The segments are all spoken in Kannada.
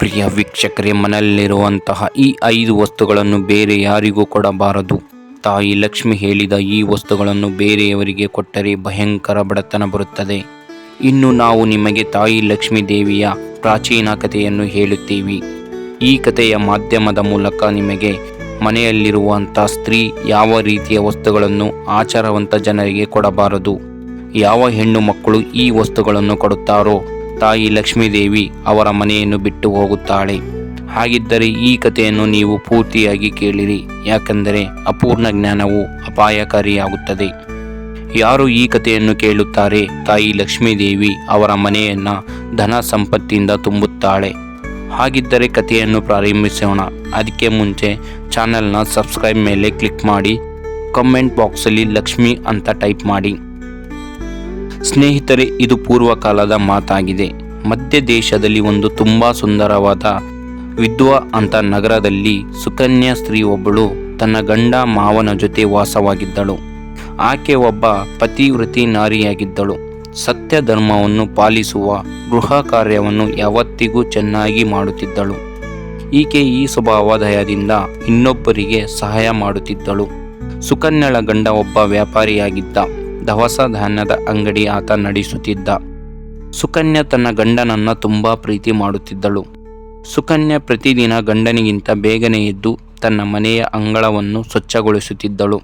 ಪ್ರಿಯ ವೀಕ್ಷಕರೇ ಮನೆಯಲ್ಲಿರುವಂತಹ ಈ ಐದು ವಸ್ತುಗಳನ್ನು ಬೇರೆ ಯಾರಿಗೂ ಕೊಡಬಾರದು. ತಾಯಿ ಲಕ್ಷ್ಮಿ ಹೇಳಿದ ಈ ವಸ್ತುಗಳನ್ನು ಬೇರೆಯವರಿಗೆ ಕೊಟ್ಟರೆ ಭಯಂಕರ ಬಡತನ ಬರುತ್ತದೆ. ಇನ್ನು ನಾವು ನಿಮಗೆ ತಾಯಿ ಲಕ್ಷ್ಮೀ ದೇವಿಯ ಪ್ರಾಚೀನ ಕಥೆಯನ್ನು ಹೇಳುತ್ತೀವಿ. ಈ ಕಥೆಯ ಮಾಧ್ಯಮದ ಮೂಲಕ ನಿಮಗೆ ಮನೆಯಲ್ಲಿರುವಂಥ ಸ್ತ್ರೀ ಯಾವ ರೀತಿಯ ವಸ್ತುಗಳನ್ನು ಆಚಾರವಂತ ಜನರಿಗೆ ಕೊಡಬಾರದು. ಯಾವ ಹೆಣ್ಣು ಮಕ್ಕಳು ಈ ವಸ್ತುಗಳನ್ನು ಕೊಡುತ್ತಾರೋ ತಾಯಿ ಲಕ್ಷ್ಮೀದೇವಿ ಅವರ ಮನೆಯನ್ನು ಬಿಟ್ಟು ಹೋಗುತ್ತಾಳೆ. ಹಾಗಿದ್ದರೆ ಈ ಕಥೆಯನ್ನು ನೀವು ಪೂರ್ತಿಯಾಗಿ ಕೇಳಿರಿ. ಯಾಕೆಂದರೆ ಅಪೂರ್ಣ ಜ್ಞಾನವು ಅಪಾಯಕಾರಿಯಾಗುತ್ತದೆ. ಯಾರು ಈ ಕಥೆಯನ್ನು ಕೇಳುತ್ತಾರೆ? ತಾಯಿ ಲಕ್ಷ್ಮೀದೇವಿ ಅವರ ಮನೆಯನ್ನು ಧನ ಸಂಪತ್ತಿಯಿಂದ ತುಂಬುತ್ತಾಳೆ. ಹಾಗಿದ್ದರೆ ಕಥೆಯನ್ನು ಪ್ರಾರಂಭಿಸೋಣ. ಅದಕ್ಕೆ ಮುಂಚೆ ಚಾನೆಲ್ನ ಸಬ್ಸ್ಕ್ರೈಬ್ ಮೇಲೆ ಕ್ಲಿಕ್ ಮಾಡಿ, ಕಮೆಂಟ್ ಬಾಕ್ಸಲ್ಲಿ ಲಕ್ಷ್ಮಿ ಅಂತ ಟೈಪ್ ಮಾಡಿ. ಸ್ನೇಹಿತರೆ, ಇದು ಪೂರ್ವಕಾಲದ ಮಾತಾಗಿದೆ. ಮಧ್ಯ ದೇಶದಲ್ಲಿ ಒಂದು ತುಂಬ ಸುಂದರವಾದ ವಿದ್ವಾ ಅಂತ ನಗರದಲ್ಲಿ ಸುಕನ್ಯಾ ಸ್ತ್ರೀ ಒಬ್ಬಳು ತನ್ನ ಗಂಡ ಮಾವನ ಜೊತೆ ವಾಸವಾಗಿದ್ದಳು. ಆಕೆ ಒಬ್ಬ ಪತಿವೃತಿ ನಾರಿಯಾಗಿದ್ದಳು. ಸತ್ಯ ಧರ್ಮವನ್ನು ಪಾಲಿಸುವ ಗೃಹ ಕಾರ್ಯವನ್ನು ಯಾವತ್ತಿಗೂ ಚೆನ್ನಾಗಿ ಮಾಡುತ್ತಿದ್ದಳು. ಈಕೆ ಈ ಸ್ವಭಾವದಯದಿಂದ ಇನ್ನೊಬ್ಬರಿಗೆ ಸಹಾಯ ಮಾಡುತ್ತಿದ್ದಳು. ಸುಕನ್ಯಳ ಗಂಡ ಒಬ್ಬ ವ್ಯಾಪಾರಿಯಾಗಿದ್ದ. ದವಸ ಧಾನ್ಯದ ಅಂಗಡಿ ಆತ ನಡೆಸುತ್ತಿದ್ದ. ಸುಕನ್ಯಾ ತನ್ನ ಗಂಡನನ್ನ ತುಂಬಾ ಪ್ರೀತಿ ಮಾಡುತ್ತಿದ್ದಳು. ಸುಕನ್ಯಾ ಪ್ರತಿದಿನ ಗಂಡನಿಗಿಂತ ಬೇಗನೆ ಎದ್ದು ತನ್ನ ಮನೆಯ ಅಂಗಳವನ್ನು ಸ್ವಚ್ಛಗೊಳಿಸುತ್ತಿದ್ದಳು.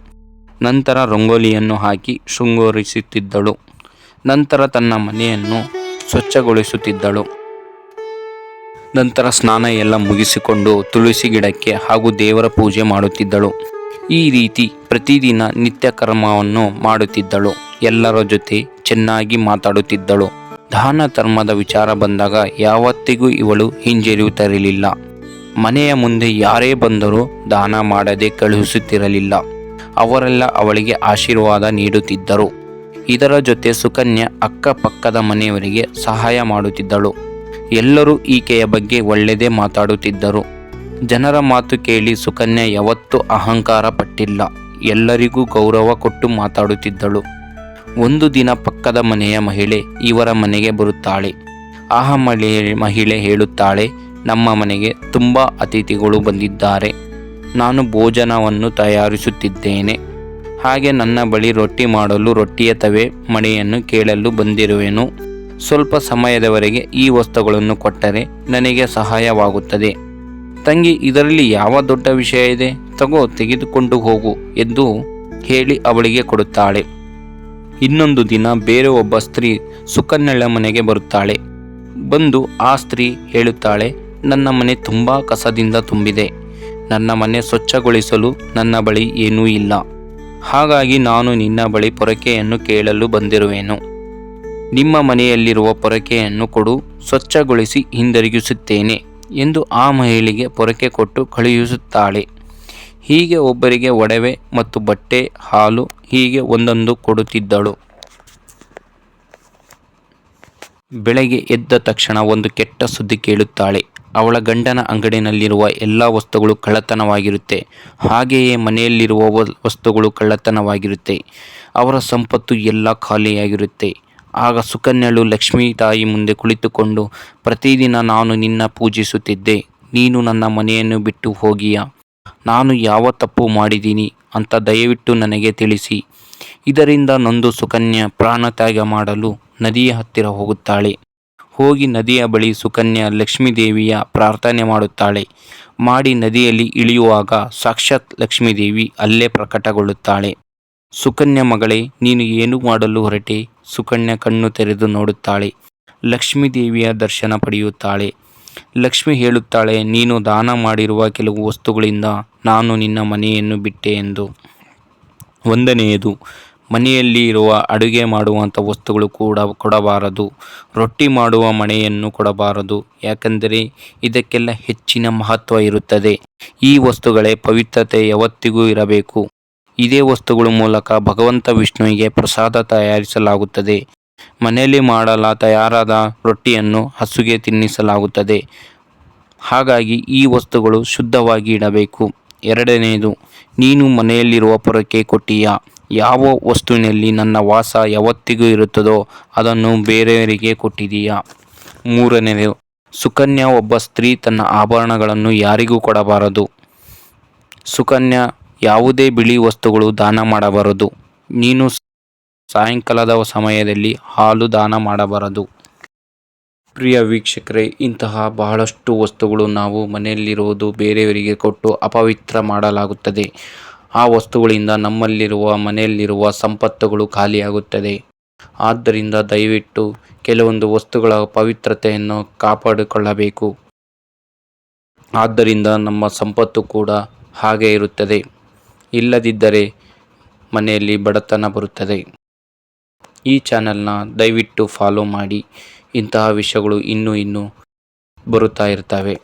ನಂತರ ರಂಗೋಲಿಯನ್ನು ಹಾಕಿ ಶೃಂಗರಿಸುತ್ತಿದ್ದಳು. ನಂತರ ತನ್ನ ಮನೆಯನ್ನು ಸ್ವಚ್ಛಗೊಳಿಸುತ್ತಿದ್ದಳು. ನಂತರ ಸ್ನಾನ ಎಲ್ಲ ಮುಗಿಸಿಕೊಂಡು ತುಳಸಿ ಗಿಡಕ್ಕೆ ಹಾಗೂ ದೇವರ ಪೂಜೆ ಮಾಡುತ್ತಿದ್ದಳು. ಈ ರೀತಿ ಪ್ರತಿದಿನ ನಿತ್ಯ ಕರ್ಮವನ್ನು ಮಾಡುತ್ತಿದ್ದಳು. ಎಲ್ಲರ ಜೊತೆ ಚೆನ್ನಾಗಿ ಮಾತಾಡುತ್ತಿದ್ದಳು. ದಾನ ಧರ್ಮದ ವಿಚಾರ ಬಂದಾಗ ಯಾವತ್ತಿಗೂ ಇವಳು ಹಿಂಜರಿಯುತ್ತಿರಲಿಲ್ಲ ಮನೆಯ ಮುಂದೆ ಯಾರೇ ಬಂದರೂ ದಾನ ಮಾಡದೆ ಕಳುಹಿಸುತ್ತಿರಲಿಲ್ಲ. ಅವರೆಲ್ಲ ಅವಳಿಗೆ ಆಶೀರ್ವಾದ ನೀಡುತ್ತಿದ್ದರು. ಇದರ ಜೊತೆ ಸುಕನ್ಯಾ ಅಕ್ಕಪಕ್ಕದ ಮನೆಯವರಿಗೆ ಸಹಾಯ ಮಾಡುತ್ತಿದ್ದಳು. ಎಲ್ಲರೂ ಈಕೆಯ ಬಗ್ಗೆ ಒಳ್ಳೆಯದೇ ಮಾತಾಡುತ್ತಿದ್ದರು. ಜನರ ಮಾತು ಕೇಳಿ ಸುಕನ್ಯಾ ಯಾವತ್ತೂ ಅಹಂಕಾರ ಪಟ್ಟಿಲ್ಲ ಎಲ್ಲರಿಗೂ ಗೌರವ ಕೊಟ್ಟು ಮಾತಾಡುತ್ತಿದ್ದಳು. ಒಂದು ದಿನ ಪಕ್ಕದ ಮನೆಯ ಮಹಿಳೆ ಇವರ ಮನೆಗೆ ಬರುತ್ತಾಳೆ. ಆಹ ಮಳೆ ಮಹಿಳೆ ಹೇಳುತ್ತಾಳೆ, ನಮ್ಮ ಮನೆಗೆ ತುಂಬ ಅತಿಥಿಗಳು ಬಂದಿದ್ದಾರೆ. ನಾನು ಭೋಜನವನ್ನು ತಯಾರಿಸುತ್ತಿದ್ದೇನೆ. ಹಾಗೆ ನನ್ನ ಬಳಿ ರೊಟ್ಟಿ ಮಾಡಲು ರೊಟ್ಟಿಯ ತವೆ ಮಣೆಯನ್ನು ಕೇಳಲು ಬಂದಿರುವೆನು. ಸ್ವಲ್ಪ ಸಮಯದವರೆಗೆ ಈ ವಸ್ತುಗಳನ್ನು ಕೊಟ್ಟರೆ ನನಗೆ ಸಹಾಯವಾಗುತ್ತದೆ. ತಂಗಿ, ಇದರಲ್ಲಿ ಯಾವ ದೊಡ್ಡ ವಿಷಯ ಇದೆ? ತಗೋ, ತೆಗೆದುಕೊಂಡು ಹೋಗು ಎಂದು ಹೇಳಿ ಅವಳಿಗೆ ಕೊಡುತ್ತಾಳೆ. ಇನ್ನೊಂದು ದಿನ ಬೇರೆ ಒಬ್ಬ ಸ್ತ್ರೀ ಸುಕನ್ಯಳ ಮನೆಗೆ ಬರುತ್ತಾಳೆ. ಬಂದು ಆ ಸ್ತ್ರೀ ಹೇಳುತ್ತಾಳೆ, ನನ್ನ ಮನೆ ತುಂಬ ಕಸದಿಂದ ತುಂಬಿದೆ. ನನ್ನ ಮನೆ ಸ್ವಚ್ಛಗೊಳಿಸಲು ನನ್ನ ಬಳಿ ಏನೂ ಇಲ್ಲ. ಹಾಗಾಗಿ ನಾನು ನಿನ್ನ ಬಳಿ ಪೊರಕೆಯನ್ನು ಕೇಳಲು ಬಂದಿರುವೆನು. ನಿಮ್ಮ ಮನೆಯಲ್ಲಿರುವ ಪೊರಕೆಯನ್ನು ಕೊಡು, ಸ್ವಚ್ಛಗೊಳಿಸಿ ಹಿಂದಿರುಗಿಸುತ್ತೇನೆ. ಎಂದು ಆ ಮಹಿಳೆಗೆ ಪೊರಕೆ ಕೊಟ್ಟು ಕಳುಹಿಸುತ್ತಾಳೆ. ಹೀಗೆ ಒಬ್ಬರಿಗೆ ಒಡವೆ ಮತ್ತು ಬಟ್ಟೆ, ಹಾಲು ಹೀಗೆ ಒಂದೊಂದು ಕೊಡುತ್ತಿದ್ದಳು. ಬೆಳಗ್ಗೆ ಎದ್ದ ತಕ್ಷಣ ಒಂದು ಕೆಟ್ಟ ಸುದ್ದಿ ಕೇಳುತ್ತಾಳೆ. ಅವಳ ಗಂಡನ ಅಂಗಡಿನಲ್ಲಿರುವ ಎಲ್ಲ ವಸ್ತುಗಳು ಕಳ್ಳತನವಾಗಿರುತ್ತೆ. ಹಾಗೆಯೇ ಮನೆಯಲ್ಲಿರುವ ವಸ್ತುಗಳು ಕಳ್ಳತನವಾಗಿರುತ್ತೆ. ಅವರ ಸಂಪತ್ತು ಎಲ್ಲ ಖಾಲಿಯಾಗಿರುತ್ತೆ. ಆಗ ಸುಕನ್ಯಳು ಲಕ್ಷ್ಮೀ ತಾಯಿ ಮುಂದೆ ಕುಳಿತುಕೊಂಡು, ಪ್ರತಿದಿನ ನಾನು ನಿನ್ನ ಪೂಜಿಸುತ್ತಿದ್ದೆ, ನೀನು ನನ್ನ ಮನೆಯನ್ನು ಬಿಟ್ಟು ಹೋಗಿಯಾ? ನಾನು ಯಾವ ತಪ್ಪು ಮಾಡಿದ್ದೀನಿ ಅಂತ ದಯವಿಟ್ಟು ನನಗೆ ತಿಳಿಸಿ. ಇದರಿಂದ ನೊಂದು ಸುಕನ್ಯ ಪ್ರಾಣತ್ಯಾಗ ಮಾಡಲು ನದಿಯ ಹತ್ತಿರ ಹೋಗುತ್ತಾಳೆ. ಹೋಗಿ ನದಿಯ ಬಳಿ ಸುಕನ್ಯ ಲಕ್ಷ್ಮೀದೇವಿಯ ಪ್ರಾರ್ಥನೆ ಮಾಡುತ್ತಾಳೆ. ಮಾಡಿ ನದಿಯಲ್ಲಿ ಇಳಿಯುವಾಗ ಸಾಕ್ಷಾತ್ ಲಕ್ಷ್ಮೀದೇವಿ ಅಲ್ಲೇ ಪ್ರಕಟಗೊಳ್ಳುತ್ತಾಳೆ. ಸುಕನ್ಯಾ ಮಗಳೇ, ನೀನು ಏನು ಮಾಡಲು ಹೊರಟೆ? ಸುಕನ್ಯಾ ಕಣ್ಣು ತೆರೆದು ನೋಡುತ್ತಾಳೆ. ಲಕ್ಷ್ಮೀ ದೇವಿಯ ದರ್ಶನ ಪಡೆಯುತ್ತಾಳೆ. ಲಕ್ಷ್ಮಿ ಹೇಳುತ್ತಾಳೆ, ನೀನು ದಾನ ಮಾಡಿರುವ ಕೆಲವು ವಸ್ತುಗಳಿಂದ ನಾನು ನಿನ್ನ ಮನೆಯನ್ನು ಬಿಟ್ಟೆ ಎಂದು. ಒಂದನೆಯದು, ಮನೆಯಲ್ಲಿ ಇರುವ ಅಡುಗೆ ಮಾಡುವಂಥ ವಸ್ತುಗಳು ಕೂಡ ಕೊಡಬಾರದು. ರೊಟ್ಟಿ ಮಾಡುವ ಮನೆಯನ್ನು ಕೊಡಬಾರದು. ಯಾಕೆಂದರೆ ಇದಕ್ಕೆಲ್ಲ ಹೆಚ್ಚಿನ ಮಹತ್ವ ಇರುತ್ತದೆ. ಈ ವಸ್ತುಗಳೇ ಪವಿತ್ರತೆ ಯಾವತ್ತಿಗೂ ಇರಬೇಕು. ಇದೇ ವಸ್ತುಗಳ ಮೂಲಕ ಭಗವಂತ ವಿಷ್ಣುವಿಗೆ ಪ್ರಸಾದ ತಯಾರಿಸಲಾಗುತ್ತದೆ. ಮನೆಯಲ್ಲಿ ಮಾಡಲ ತಯಾರಾದ ರೊಟ್ಟಿಯನ್ನು ಹಸುಗೆ ತಿನ್ನಿಸಲಾಗುತ್ತದೆ. ಹಾಗಾಗಿ ಈ ವಸ್ತುಗಳು ಶುದ್ಧವಾಗಿ ಇಡಬೇಕು. ಎರಡನೆಯದು, ನೀನು ಮನೆಯಲ್ಲಿರುವ ಪೊರಕೆ ಕೊಟ್ಟಿಯ? ಯಾವ ವಸ್ತುವಿನಲ್ಲಿ ನನ್ನ ವಾಸ ಯಾವತ್ತಿಗೂ ಇರುತ್ತದೋ ಅದನ್ನು ಬೇರೆಯವರಿಗೆ ಕೊಟ್ಟಿದೀಯಾ? ಮೂರನೆಯದು, ಸುಕನ್ಯಾ ಒಬ್ಬ ಸ್ತ್ರೀ ತನ್ನ ಆಭರಣಗಳನ್ನು ಯಾರಿಗೂ ಕೊಡಬಾರದು. ಸುಕನ್ಯಾ ಯಾವುದೇ ಬಿಳಿ ವಸ್ತುಗಳು ದಾನ ಮಾಡಬಾರದು. ನೀನು ಸಾಯಂಕಾಲದ ಸಮಯದಲ್ಲಿ ಹಾಲು ದಾನ ಮಾಡಬಾರದು. ಪ್ರಿಯ ವೀಕ್ಷಕರೇ, ಇಂತಹ ಬಹಳಷ್ಟು ವಸ್ತುಗಳು ನಾವು ಮನೆಯಲ್ಲಿರುವುದು ಬೇರೆಯವರಿಗೆ ಕೊಟ್ಟು ಅಪವಿತ್ರ ಮಾಡಲಾಗುತ್ತದೆ. ಆ ವಸ್ತುಗಳಿಂದ ನಮ್ಮಲ್ಲಿರುವ, ಮನೆಯಲ್ಲಿರುವ ಸಂಪತ್ತುಗಳು ಖಾಲಿಯಾಗುತ್ತದೆ. ಆದ್ದರಿಂದ ದಯವಿಟ್ಟು ಕೆಲವೊಂದು ವಸ್ತುಗಳ ಪವಿತ್ರತೆಯನ್ನು ಕಾಪಾಡಿಕೊಳ್ಳಬೇಕು. ಆದ್ದರಿಂದ ನಮ್ಮ ಸಂಪತ್ತು ಕೂಡ ಹಾಗೆ ಇರುತ್ತದೆ. ಇಲ್ಲದಿದ್ದರೆ ಮನೆಯಲ್ಲಿ ಬಡತನ ಬರುತ್ತದೆ. ಈ ಚಾನಲ್ನ ದಯವಿಟ್ಟು ಫಾಲೋ ಮಾಡಿ. ಇಂತಹ ವಿಷಯಗಳು ಇನ್ನೂ ಇನ್ನೂ ಬರುತ್ತಾ ಇರ್ತವೆ.